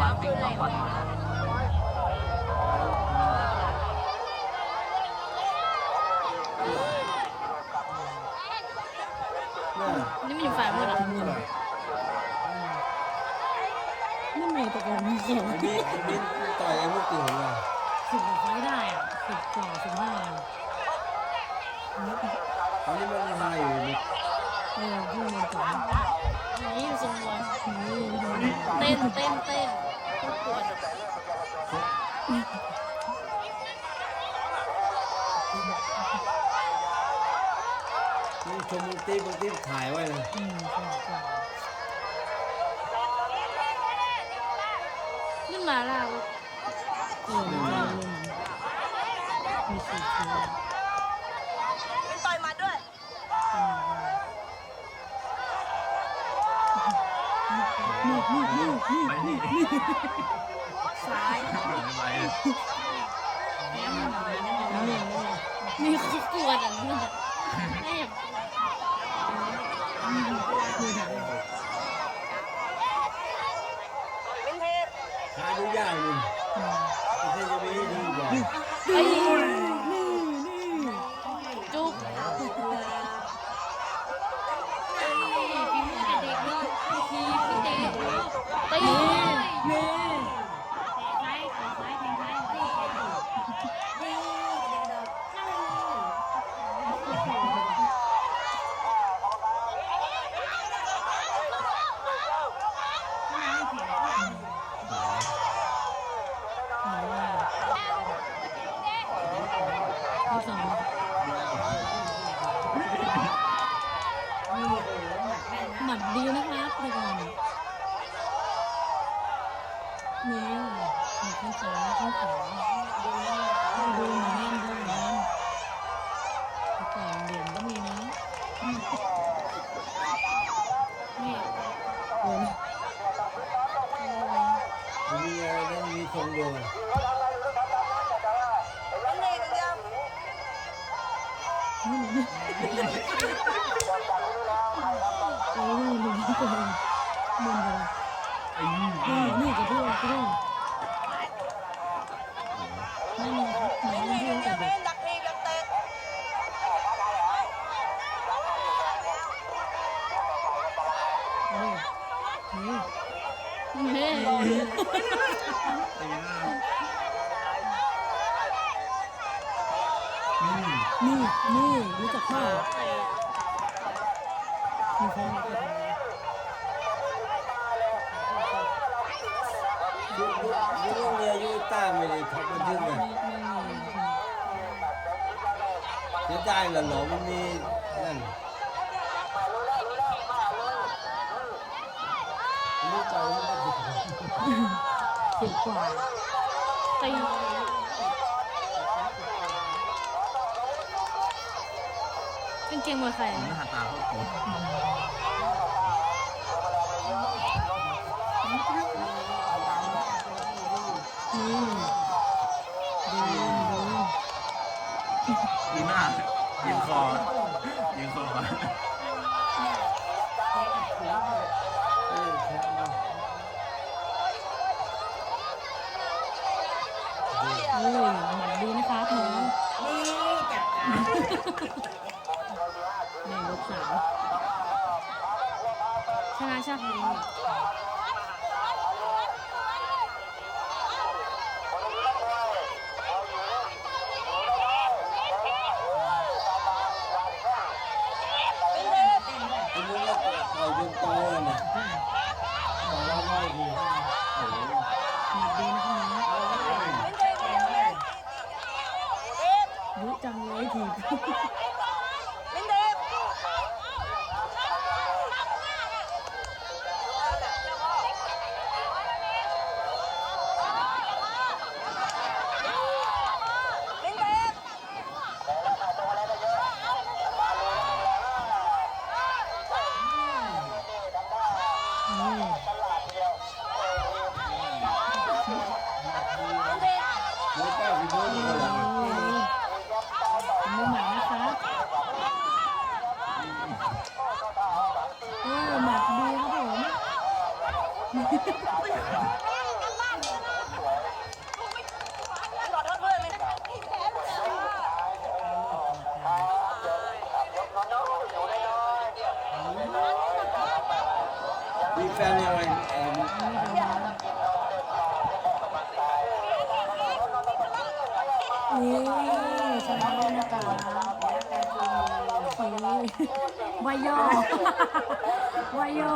ว่าเป็นของก่อนนี่มันอยู่ฝ่ายมือเหรอนี่ไม่ตะโกนไม่เกี่ยวไอ้บิ๊กไอ้บิ๊กต่อยไอ้พวกตื่นมาสิบกว่าไฟได้อะสิบกว่าสิบห้าตอนนี้มันทายอยู่บิ๊กเออพี่เรียนก่อนนี่อยู่ทรงมวยนี่เต้นเต้นเต้น นอะนี่ชมมึงตีมึงตีถ่ายไว้เลยอืมใช่ใช่ขึ้นมาแล้วเออมันจะเล่นมี นี่นี่นี่นี่ไปนี่ซ้ายไปแล้วเนี่ยนี่เขากลัวจังเลยแอบ คือไหน เป็นเทพ หาดูยากมึงไม่ใช่จะมีให้ดีกว่า ไอ้ นี่นี่ จุ๊บพี่พี่เด็กเนาะพี่พี่เด็กตี นี่ ที่สองหมัดดีนะครับแต่ก่อนนี่หมัด ข้างซ้ายข้างขวาดูหมาแน่นดูหมาแน่นแต่ก่อนเหรียญก็มีนะนี่โอ้ยมันมีอะไรนะมีทรงเดียวเป็นเทพเดียวโอ้ยหนุ่มตัวหนุ่มเลยไอ้นี่นี่กระเพื่อมกระเพื่อมนั่น เฮ้นี่นี่รู้จักข้าวมีใครมีใครยุยุคยุคเรียยุต้าไม่ได้ทับบันทึกเลยไม่ไม่มีเสียดายเหรอหนอมันมีนั่นรู้ไปมันก็ผิด สิบกว่าตีกางเกงมวยใครหน้าตาเขาโคตรนี่ดูดูดูหน้ายิงคอยิงคอ เฮ้ยหมัดดีนะครับน้องนี่ลูกสาวชนะใช่ไห มีแฟนยังไงแอมนี่ชนะเล่นกาสีวายย่อวายย่อ